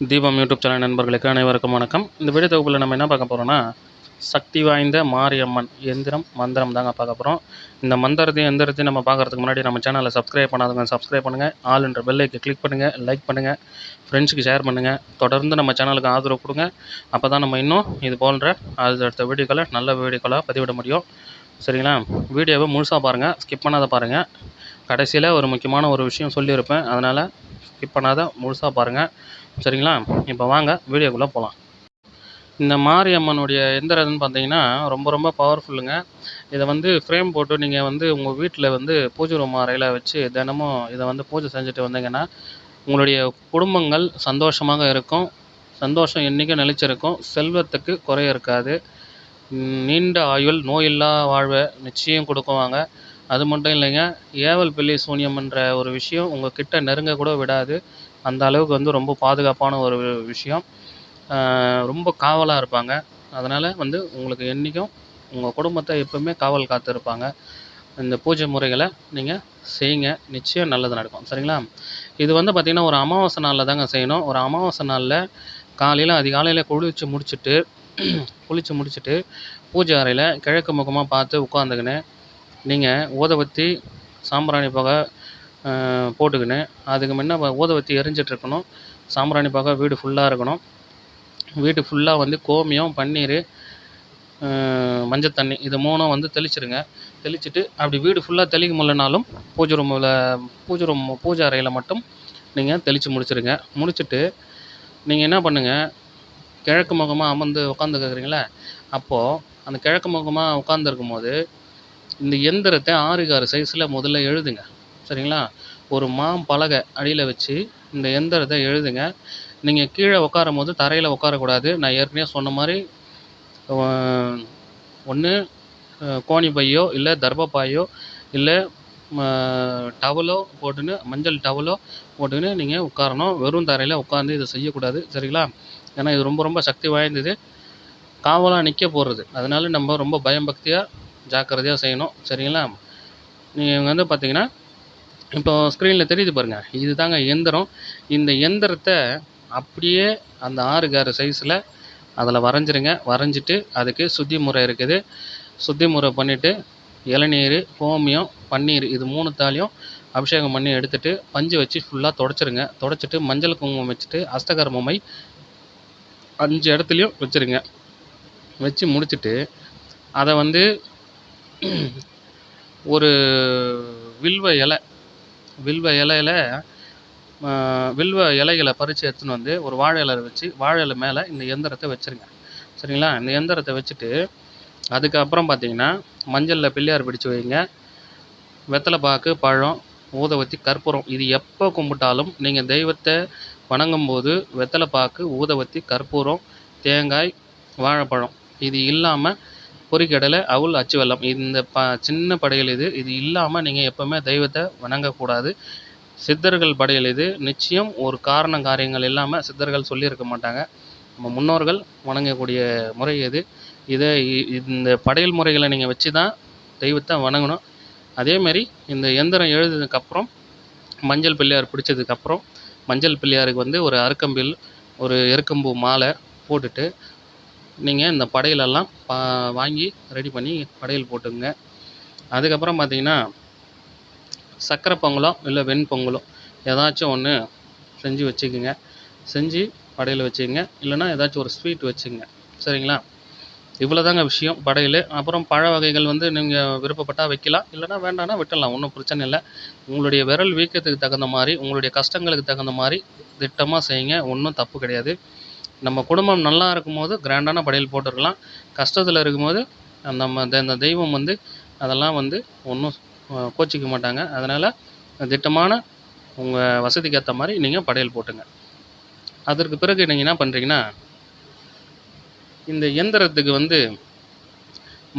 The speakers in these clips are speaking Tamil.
தீபம் யூடியூப் சேனல் நண்பர்களுக்கு அனைவருக்கும் வணக்கம். இந்த வீடியோ தொகுப்பில் நம்ம என்ன பார்க்க போகிறோம்னா சக்தி வாய்ந்த மாரியம்மன் எந்திரம் மந்திரம் தாங்க பார்க்க போகிறோம் இந்த மந்திரத்தையும் எந்திரத்தையும் நம்ம பார்க்கறதுக்கு முன்னாடி நம்ம சேனலை சப்ஸ்கிரைப் பண்ணாதவங்க சப்ஸ்கிரைப் பண்ணுங்கள் ஆல் என்ற பெல்லைக்கு கிளிக் பண்ணுங்கள் லைக் பண்ணுங்கள் ஃப்ரெண்ட்ஸுக்கு ஷேர் பண்ணுங்கள் தொடர்ந்து நம்ம சேனலுக்கு ஆதரவு கொடுங்க. அப்போ தான் நம்ம இன்னும் இது போன்ற அடுத்த வீடியோக்களை நல்ல வீடியோக்களாக பதிவிட முடியும். சரிங்களா? வீடியோவை முழுசாக பாருங்கள் ஸ்கிப் பண்ணாத பாருங்கள் கடைசியில் ஒரு முக்கியமான ஒரு விஷயம் சொல்லியிருப்பேன். அதனால் ஸ்கிப் பண்ணாத முழுசாக பாருங்கள் சரிங்களா? இப்போ வாங்க வீடியோக்குள்ளே போகலாம் இந்த மாரியம்மனுடைய எந்திரம்னு பார்த்தீங்கன்னா ரொம்ப ரொம்ப பவர்ஃபுல்லுங்க இதை வந்து ஃப்ரேம் போட்டு நீங்கள் வந்து உங்கள் வீட்டில் வந்து பூஜை ரூம் அறையில் வச்சு தினமும் இதை வந்து பூஜை செஞ்சுட்டு வந்தீங்கன்னா உங்களுடைய குடும்பங்கள் சந்தோஷமாக இருக்கும். சந்தோஷம் என்றைக்கும் நிலைச்சிருக்கும். செல்வத்துக்கு குறை இருக்காது. நீண்ட ஆயுள் நோயில்லா வாழ்வை நிச்சயம் கொடுக்குவாங்க அது மட்டும் இல்லைங்க ஏவல் பிள்ளை சூனியம்ன்ற ஒரு விஷயம் உங்கள் கிட்ட நெருங்க கூட விடாது. அந்த அளவுக்கு வந்து ரொம்ப பாதுகாப்பான ஒரு விஷயம். ரொம்ப காவலாக இருப்பாங்க. அதனால் வந்து உங்களுக்கு என்றைக்கும் உங்கள் குடும்பத்தை எப்போவுமே காவல் காத்து இருப்பாங்க இந்த பூஜை முறைகளை நீங்கள் செய்யுங்க. நிச்சயம் நல்லது நடக்கும். சரிங்களா? இது வந்து பார்த்திங்கன்னா ஒரு அமாவாசை நாளில் தாங்க செய்யணும். ஒரு அமாவாசை நாளில் காலையில் அதிகாலையில் குளிச்சு முடிச்சுட்டு குளிச்சு முடிச்சுட்டு பூஜை அறையில் கிழக்கு முகமாக பார்த்து உட்காந்துக்கின்னு நீங்கள் ஊதுபத்தி சாம்பிராணி புகை போட்டுக்கின்னு அதுக்கு முன்ன ஊத ஊதுபத்தி எரிஞ்சிட்டுருக்கணும் சாம்பிராணி புகை வீடு ஃபுல்லாக இருக்கணும். வீடு ஃபுல்லாக வந்து கோமியம் பன்னீர் மஞ்சள் தண்ணி இது மூணும் வந்து தெளிச்சிருங்க. தெளிச்சிட்டு அப்படி வீடு ஃபுல்லாக தெளிக்க முடியலனாலும் பூஜை ரூமில் பூஜை ரூம் பூஜை அறையில் மட்டும் நீங்கள் தெளித்து முடிச்சிருங்க. முடிச்சிட்டு நீங்கள் என்ன பண்ணுங்கள் கிழக்கு முகமாக அமர்ந்து உட்காந்துருக்குறீங்களே அப்போது அந்த கிழக்கு முகமாக உட்காந்துருக்கும் போது இந்த எந்திரத்தை ஆறுக்கு ஆறு சைஸில் முதல்ல எழுதுங்க. சரிங்களா? ஒரு மாம்பலகை அடியில் வச்சு இந்த எந்திரத்தை எழுதுங்க. நீங்கள் கீழே உட்காரும் போது தரையில் உட்காரக்கூடாது. நான் ஏற்கனவே சொன்ன மாதிரி ஒன்று கோணி பையோ இல்லை தர்பப்பாயோ இல்லை டவலோ போட்டுன்னு மஞ்சள் டவலோ போட்டுன்னு நீங்கள் உட்காரணும். வெறும் தரையில் உட்காந்து இதை செய்யக்கூடாது. சரிங்களா? ஏன்னா இது ரொம்ப ரொம்ப சக்தி வாய்ந்தது. காவலாக நிற்க போடுறது அதனால நம்ம ரொம்ப பயம் பக்தியாக ஜாக்கிரதையாக செய்யணும். சரிங்களா? நீங்கள் வந்து பார்த்தீங்கன்னா இப்போ ஸ்க்ரீனில் தெரியுது பாருங்கள் இது தாங்க எந்திரம் இந்த எந்திரத்தை அப்படியே அந்த ஆறு ஆறு சைஸில் அதில் வரைஞ்சிருங்க. வரைஞ்சிட்டு அதுக்கு சுத்தி முறை இருக்குது. சுத்தி முறை பண்ணிவிட்டு இளநீர் கோமியம் பன்னீர் இது மூணுத்தாலையும் அபிஷேகம் பண்ணி எடுத்துகிட்டு பஞ்சு வச்சு ஃபுல்லாக தொடச்சிருங்க. தொடச்சிட்டு மஞ்சள் குங்குமம் வச்சுட்டு அஸ்தகர்மமை அஞ்சு இடத்துலையும் வச்சுருங்க. வச்சு முடிச்சிட்டு அதை வந்து ஒரு வில்வ இலை வில்வ இலையில வில்வ இலைகளை பறித்து எடுத்துன்னு வந்து ஒரு வாழை இலை வச்சு வாழை இலை மேலே இந்த எந்திரத்தை வச்சுருங்க. சரிங்களா? இந்த எந்திரத்தை வச்சுட்டு அதுக்கப்புறம் பார்த்தீங்கன்னா மஞ்சளில் பிள்ளையார் பிடிச்சு வைங்க. வெத்தலை பாக்கு பழம் ஊதவத்தி கற்பூரம். இது எப்போ கும்பிட்டாலும் நீங்கள் தெய்வத்தை வணங்கும்போது வெத்தலை பாக்கு ஊதவத்தி கற்பூரம் தேங்காய் வாழைப்பழம். இது இல்லாமல் பொரிக்கடலை அவுள் அச்சு வெல்லம் இந்த ப சின்ன படையல் இது. இது இல்லாமல் நீங்கள் எப்போவுமே தெய்வத்தை வணங்கக்கூடாது. சித்தர்கள் படையல் இது. நிச்சயம் ஒரு காரண காரியங்கள் இல்லாமல் சித்தர்கள் சொல்லியிருக்க மாட்டாங்க. நம்ம முன்னோர்கள் வணங்கக்கூடிய முறை இது. இதை இந்த படையல் முறைகளை நீங்கள் வச்சு தான் தெய்வத்தை வணங்கணும். அதேமாரி இந்த எந்திரம் எழுதுனதுக்கப்புறம் மஞ்சள் பிள்ளையார் பிடிச்சதுக்கப்புறம் மஞ்சள் பிள்ளையாருக்கு வந்து ஒரு அருக்கம்பில் ஒரு எருக்கம்பூ மாலை போட்டுட்டு நீங்கள் இந்த படையலெல்லாம் பா வாங்கி ரெடி பண்ணி படையல் போட்டுக்கங்க. அதுக்கப்புறம் பார்த்தீங்கன்னா சக்கரை பொங்கலோ இல்லை வெண்பொங்கலோ ஏதாச்சும் ஒன்று செஞ்சு வச்சுக்கோங்க. செஞ்சு படையல் வச்சுக்கோங்க. இல்லைன்னா ஏதாச்சும் ஒரு ஸ்வீட் வச்சுங்க சரிங்களா? இவ்வளோதாங்க விஷயம் படையல். அப்புறம் பழ வகைகள் வந்து நீங்கள் விருப்பப்பட்டால் வைக்கலாம். இல்லைன்னா வேண்டாம்னா விட்டுடலாம். ஒன்றும் பிரச்சனை இல்லை. உங்களுடைய விரல் வீக்கத்துக்கு தகுந்த மாதிரி உங்களுடைய கஷ்டங்களுக்கு தகுந்த மாதிரி திட்டமாக செய்யுங்க. ஒன்றும் தப்பு கிடையாது. நம்ம குடும்பம் நல்லா இருக்கும்போது கிராண்டான படையல் போட்டுருக்கலாம். கஷ்டத்தில் இருக்கும்போது நம்ம இந்த தெய்வம் வந்து அதெல்லாம் வந்து ஒன்றும் கோச்சிக்க மாட்டாங்க. அதனால் திட்டமான உங்கள் வசதிக்கு ஏற்ற மாதிரி நீங்கள் படையல் போட்டுங்க. அதற்கு பிறகு நீங்கள் என்ன பண்ணுறீங்கன்னா இந்த எந்திரத்துக்கு வந்து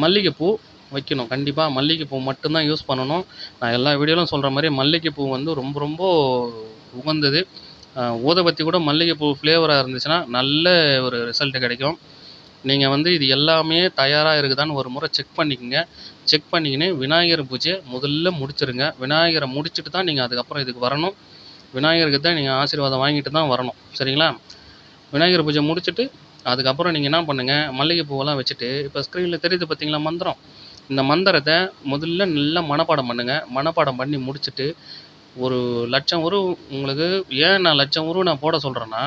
மல்லிகைப்பூ வைக்கணும். கண்டிப்பாக மல்லிகைப்பூ மட்டும்தான் யூஸ் பண்ணணும். நான் எல்லா வீடியோவிலும் சொல்கிற மாதிரி மல்லிகைப்பூ வந்து ரொம்ப ரொம்ப உகந்தது. ஊதுபத்தி கூட மல்லிகைப்பூ ஃப்ளேவராக இருந்துச்சுன்னா நல்ல ஒரு ரிசல்ட்டு கிடைக்கும். நீங்கள் வந்து இது எல்லாமே தயாராக இருக்குதான்னு ஒரு முறை செக் பண்ணிக்கோங்க. செக் பண்ணிக்கின்னு விநாயகர் பூஜையை முதல்ல முடிச்சிருங்க. விநாயகரை முடிச்சுட்டு தான் நீங்கள் அதுக்கப்புறம் இதுக்கு வரணும். விநாயகருக்கு தான் நீங்கள் ஆசீர்வாதம் வாங்கிட்டு தான் வரணும். சரிங்களா? விநாயகர் பூஜை முடிச்சுட்டு அதுக்கப்புறம் நீங்கள் என்ன பண்ணுங்கள் மல்லிகைப்பூவெல்லாம் வச்சுட்டு இப்போ ஸ்க்ரீனில் தெரியுது பார்த்தீங்களா மந்திரம்? இந்த மந்திரத்தை முதல்ல நல்லா மனப்பாடம் பண்ணுங்கள் மனப்பாடம் பண்ணி முடிச்சுட்டு ஒரு லட்சம் உரு உங்களுக்கு ஏன் நான் லட்சம் உரு நான் போட சொல்கிறேன்னா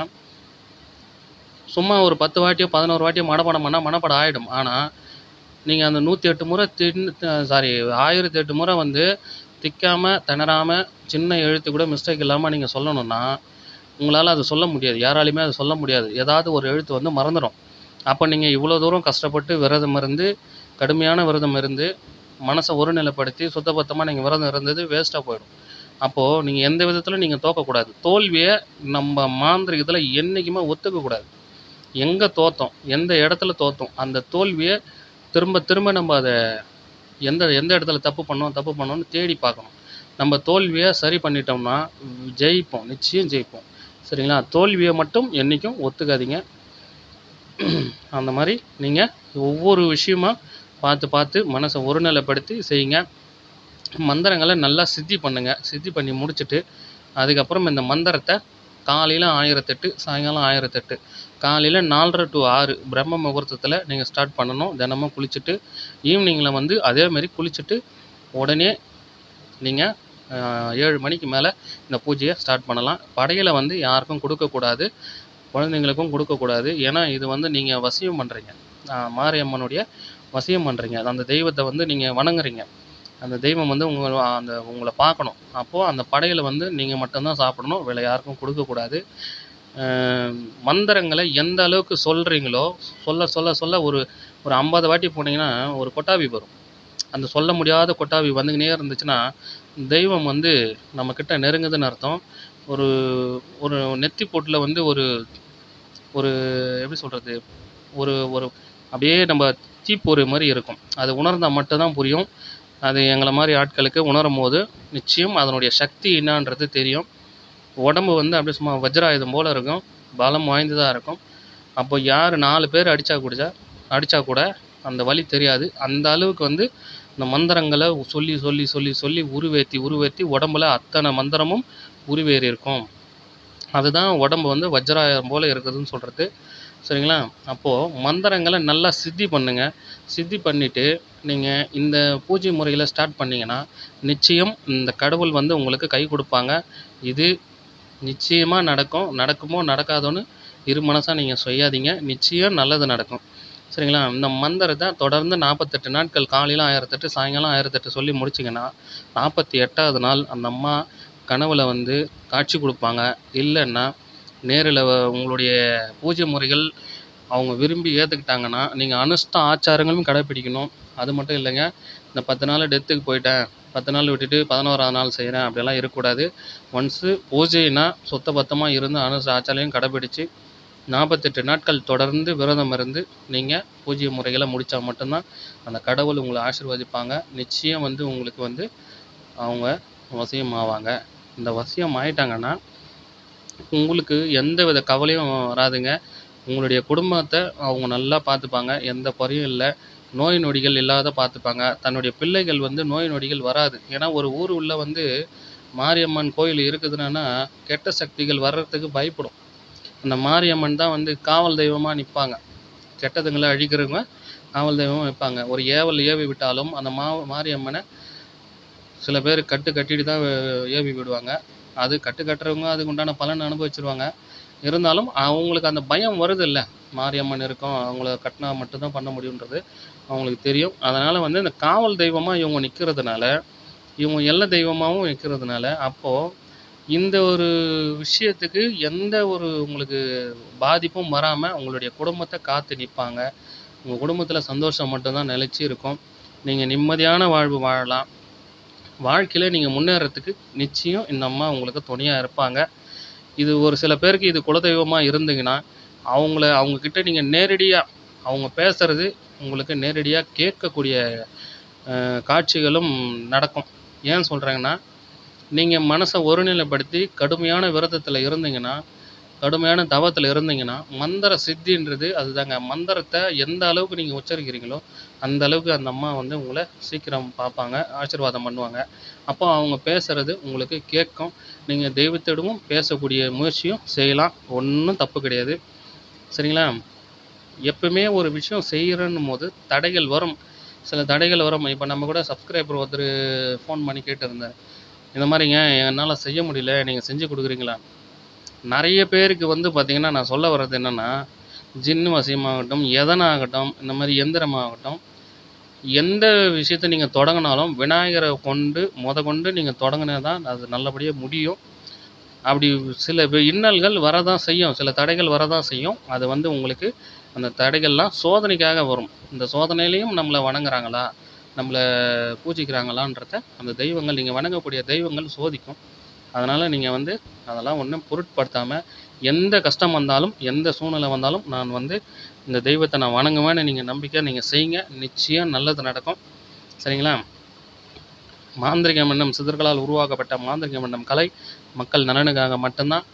சும்மா ஒரு பத்து வாட்டியோ பதினோரு வாட்டியோ மனப்பாடம் பண்ணால் மனப்பாடம் ஆகிடும் ஆனால் நீங்கள் அந்த நூற்றி எட்டு முறை தின் சாரி ஆயிரத்தி எட்டு முறை வந்து திக்காமல் திணறாமல் சின்ன எழுத்து கூட மிஸ்டேக் இல்லாமல் நீங்கள் சொல்லணும்னா உங்களால் அது சொல்ல முடியாது. யாராலையுமே அதை சொல்ல முடியாது. ஏதாவது ஒரு எழுத்து வந்து மறந்துடும். அப்போ நீங்கள் இவ்வளோ தூரம் கஷ்டப்பட்டு விரதம் இருந்து கடுமையான விரதம் இருந்து மனசை ஒருநிலைப்படுத்தி சுத்தபத்தமாக நீங்கள் விரதம் இருந்தது வேஸ்ட்டாக போயிடும். அப்போது நீங்கள் எந்த விதத்திலும் நீங்கள் தோக்கக்கூடாது. தோல்வியை நம்ம மாந்திரிகத்தில் என்றைக்குமே ஒத்துக்கக்கூடாது. எங்கே தோற்றோம் எந்த இடத்துல தோற்றோம் அந்த தோல்வியை திரும்ப திரும்ப நம்ம அதை எந்த எந்த இடத்துல தப்பு பண்ணோம் தப்பு பண்ணோம்னு தேடி பார்க்கணும். நம்ம தோல்வியை சரி பண்ணிட்டோம்னா ஜெயிப்போம் நிச்சயம் ஜெயிப்போம். சரிங்களா? தோல்வியை மட்டும் என்றைக்கும் ஒத்துக்காதீங்க. அந்த மாதிரி நீங்கள் ஒவ்வொரு விஷயமா பார்த்து பார்த்து மனசை ஒருநிலைப்படுத்தி செய்யுங்க. மந்திரங்களை நல்லா சித்தி பண்ணுங்கள் சித்தி பண்ணி முடிச்சுட்டு அதுக்கப்புறம் இந்த மந்திரத்தை காலையில் ஆயிரத்தெட்டு சாயங்காலம் ஆயிரத்தெட்டு. காலையில் நாலரை டு ஆறு பிரம்ம முகூர்த்தத்தில் நீங்கள் ஸ்டார்ட் பண்ணணும். தினமும் குளிச்சுட்டு ஈவினிங்கில் வந்து அதேமாரி குளிச்சுட்டு உடனே நீங்கள் ஏழு மணிக்கு மேலே இந்த பூஜையை ஸ்டார்ட் பண்ணலாம். படையில் வந்து யாருக்கும் கொடுக்கக்கூடாது குழந்தைங்களுக்கும் கொடுக்கக்கூடாது ஏன்னா இது வந்து நீங்கள் வசியம் பண்ணுறீங்க மாரியம்மனுடைய வசியம் பண்ணுறீங்க அந்த தெய்வத்தை வந்து நீங்கள் வணங்குறீங்க. அந்த தெய்வம் வந்து உங்களை அந்த உங்களை பார்க்கணும். அப்போது அந்த படையலை வந்து நீங்கள் மட்டும்தான் சாப்பிடணும். வேறு யாருக்கும் கொடுக்கக்கூடாது மந்திரங்களை எந்த அளவுக்கு சொல்கிறீங்களோ சொல்ல சொல்ல சொல்ல ஒரு ஒரு ஐம்பது வாட்டி போனீங்கன்னா ஒரு கொட்டாவி வரும். அந்த சொல்ல முடியாத கொட்டாவி வந்துக்கினே இருந்துச்சுன்னா தெய்வம் வந்து நம்மக்கிட்ட நெருங்குதுன்னு அர்த்தம். ஒரு ஒரு நெத்தி பொட்டில் வந்து ஒரு ஒரு எப்படி சொல்கிறது ஒரு ஒரு அப்படியே நம்ம தீப்பொறி மாதிரி இருக்கும். அது உணர்ந்தால் மட்டும்தான் புரியும். அது எங்களை மாதிரி ஆட்களுக்கு உணரும் போது நிச்சயம் அதனுடைய சக்தி என்னான்றது தெரியும். உடம்பு வந்து அப்படியே சும்மா வஜ்ராயுதம் போல் இருக்கும். பலம் வாய்ந்ததாக இருக்கும். அப்போ யார் நாலு பேர் அடித்தா குடிச்சா அடித்தா கூட அந்த வலி தெரியாது. அந்த அளவுக்கு வந்து இந்த மந்திரங்களை சொல்லி சொல்லி சொல்லி சொல்லி உருவேற்றி உருவேற்றி உடம்புல அத்தனை மந்திரமும் உருவேறி இருக்கும் அதுதான் உடம்பு வந்து வஜ்ராயுதம் போல் இருக்குதுன்னு சொல்கிறது சரிங்களா? அப்போது மந்திரங்களை நல்லா சித்தி பண்ணுங்கள் சித்தி பண்ணிவிட்டு நீங்கள் இந்த பூஜை முறையில் ஸ்டார்ட் பண்ணிங்கன்னா நிச்சயம் இந்த கடவுள் வந்து உங்களுக்கு கை கொடுப்பாங்க. இது நிச்சயமாக நடக்கும். நடக்குமோ நடக்காதோன்னு இரு மனசாக நீங்கள் செய்யாதீங்க. நிச்சயம் நல்லது நடக்கும். சரிங்களா? இந்த மந்திரத்தை தொடர்ந்து நாற்பத்தெட்டு நாட்கள் காலையில் ஆயிரத்தெட்டு சாயங்காலம் ஆயிரத்தெட்டு சொல்லி முடிச்சிங்கன்னா நாற்பத்தி எட்டாவது நாள் அந்த அம்மா கனவில் வந்து காட்சி கொடுப்பாங்க. இல்லைன்னா நேரில் உங்களுடைய பூஜை முறைகள் அவங்க விரும்பி ஏற்றுக்கிட்டாங்கன்னா நீங்கள் அனுஷ்ட ஆச்சாரங்களும் கடைப்பிடிக்கணும். அது மட்டும் இல்லைங்க இந்த பத்து நாள் டெத்துக்கு போயிட்டேன் பத்து நாள் விட்டுட்டு பதினோராவது நாள் செய்கிறேன் அப்படிலாம் இருக்கக்கூடாது. ஒன்ஸு பூஜைனா சுத்த பத்தமாக இருந்து அனுஷ்ட ஆச்சாரையும் கடைப்பிடிச்சு நாற்பத்தெட்டு நாட்கள் தொடர்ந்து விரதம் இருந்து நீங்கள் பூஜை முறைகளை முடித்தா மட்டும்தான் அந்த கடவுள் உங்களை ஆசீர்வதிப்பாங்க. நிச்சயம் வந்து உங்களுக்கு வந்து அவங்க வசியம் ஆவாங்க. இந்த வசியம் ஆயிட்டாங்கன்னா உங்களுக்கு எந்த வித கவலையும் வராதுங்க. உங்களுடைய குடும்பத்தை அவங்க நல்லா பார்த்துப்பாங்க. எந்த குறையும் இல்லை. நோய் நொடிகள் இல்லாத பார்த்துப்பாங்க. தன்னுடைய பிள்ளைகள் வந்து நோய் நொடிகள் வராது. ஏன்னா ஒரு ஊர் உள்ள வந்து மாரியம்மன் கோயில் இருக்குதுன்னா கெட்ட சக்திகள் வர்றதுக்கு பயப்படும். அந்த மாரியம்மன் தான் வந்து காவல் தெய்வமாக நிற்பாங்க கெட்டதுங்களை அழிக்கிறவங்க காவல் தெய்வமாக நிற்பாங்க ஒரு ஏவல் ஏவி விட்டாலும் அந்த மா மாரியம்மனை சில பேர் கட்டு கட்டிட்டு தான் ஏவி விடுவாங்க. அது கட்டு கட்டுறவங்க அதுக்கு உண்டான பலன் அனுபவிச்சிருவாங்க. இருந்தாலும் அவங்களுக்கு அந்த பயம் வருதில்ல. மாரியம்மன் இருக்கும் அவங்கள கட்டினா மட்டும்தான் பண்ண முடியுன்றது அவங்களுக்கு தெரியும். அதனால் வந்து இந்த காவல் தெய்வமாக இவங்க நிற்கிறதுனால இவங்க எல்லை தெய்வமாகவும் நிற்கிறதுனால அப்போது இந்த ஒரு விஷயத்துக்கு எந்த ஒரு உங்களுக்கு பாதிப்பும் வராமல் உங்களுடைய குடும்பத்தை காத்து நிற்பாங்க உங்கள் குடும்பத்தில் சந்தோஷம் மட்டும்தான் நிலைச்சி இருக்கும். நீங்கள் நிம்மதியான வாழ்வு வாழலாம். வாழ்க்கையில் நீங்கள் முன்னேறத்துக்கு நிச்சயம் இந்த அம்மா உங்களுக்கு துணையாக இருப்பாங்க. இது ஒரு சில பேருக்கு இது குலதெய்வமாக இருந்தீங்கன்னா அவங்கள அவங்கக்கிட்ட நீங்கள் நேரடியாக அவங்க பேசுகிறது உங்களுக்கு நேரடியாக கேட்கக்கூடிய காட்சிகளும் நடக்கும். ஏன் சொல்கிறேங்கன்னா நீங்கள் மனசை ஒருநிலைப்படுத்தி கடுமையான விரதத்தில் இருந்தீங்கன்னா கடுமையான தவத்தில் இருந்தீங்கன்னா மந்திர சித்தின்றது அதுதாங்க. மந்திரத்தை எந்த அளவுக்கு நீங்கள் உச்சரிக்கிறீங்களோ அந்த அளவுக்கு அந்த அம்மா வந்து உங்களை சீக்கிரம் பார்ப்பாங்க ஆசீர்வாதம் பண்ணுவாங்க. அப்போ அவங்க பேசுகிறது உங்களுக்கு கேட்கும். நீங்கள் தெய்வத்திடமும் பேசக்கூடிய முயற்சியும் செய்யலாம். ஒன்றும் தப்பு கிடையாது. சரிங்களா? எப்பவுமே ஒரு விஷயம் செய்கிறன்னும் போது தடைகள் வரும். சில தடைகள் வரும். இப்போ நம்ம கூட சப்ஸ்கிரைபர் ஒருத்தர் ஃபோன் பண்ணி கேட்டிருந்தார். இந்த மாதிரிங்க என்னால் செய்ய முடியல? நீங்கள் செஞ்சு கொடுக்குறீங்களா? நிறைய பேருக்கு வந்து பார்த்திங்கன்னா நான் சொல்ல வர்றது என்னென்னா ஜின்னு வசியமாகட்டும் எதனாகட்டும் இந்த மாதிரி எந்திரமாகட்டும் எந்த விஷயத்தை நீங்கள் தொடங்கினாலும் விநாயகரை கொண்டு முத கொண்டு நீங்கள் தொடங்கினா தான் அது நல்லபடியாக முடியும். அப்படி சில இன்னல்கள் வரதான் செய்யும். சில தடைகள் வரதான் செய்யும். அது வந்து உங்களுக்கு அந்த தடைகள்லாம் சோதனைக்காக வரும். இந்த சோதனையிலையும் நம்மளை வணங்குறாங்களா? நம்மளை பூஜிக்கிறாங்களான்றத அந்த தெய்வங்கள் நீங்கள் வணங்கக்கூடிய தெய்வங்கள் சோதிக்கும். அதனால் நீங்கள் வந்து அதெல்லாம் ஒன்றும் பொருட்படுத்தாமல் எந்த கஷ்டம் வந்தாலும் எந்த சூழ்நிலை வந்தாலும் நான் வந்து இந்த தெய்வத்தை நான் வணங்குவேன்னு நீங்கள் நம்பிக்கை நீங்கள் செய்யுங்க. நிச்சயம் நல்லது நடக்கும். சரிங்களா? மாந்திரிக மன்னம் சிதர்களால் உருவாக்கப்பட்ட மாந்திரிக மன்னம் கலை மக்கள் நலனுக்காக மட்டும்தான்.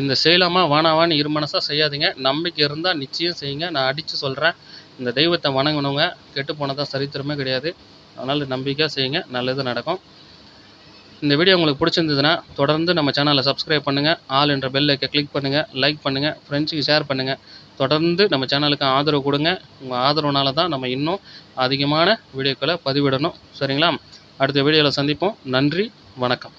இந்த செய்யலாமா வானாவான்னு இரு மனசாக செய்யாதீங்க. நம்பிக்கை இருந்தால் நிச்சயம் செய்யுங்க. நான் அடித்து சொல்கிறேன் இந்த தெய்வத்தை வணங்கினவங்க கெட்டு போனதாக சரித்திரமே கிடையாது. அதனால் நம்பிக்கையாக செய்யுங்க. நல்லது நடக்கும். இந்த வீடியோ உங்களுக்கு பிடிச்சிருந்ததுன்னா தொடர்ந்து நம்ம சேனலை சப்ஸ்கிரைப் பண்ணுங்கள் ஆல் என்ற பெல் ஐக்கை கிளிக் பண்ணுங்கள் லைக் பண்ணுங்கள் ஃப்ரெண்ட்ஸுக்கு ஷேர் பண்ணுங்கள் தொடர்ந்து நம்ம சேனலுக்கு ஆதரவு கொடுங்க. உங்கள் ஆதரவுனால தான் நம்ம இன்னும் அதிகமான வீடியோக்களை பதிவிடணும். சரிங்களா? அடுத்த வீடியோவில் சந்திப்போம். நன்றி வணக்கம்.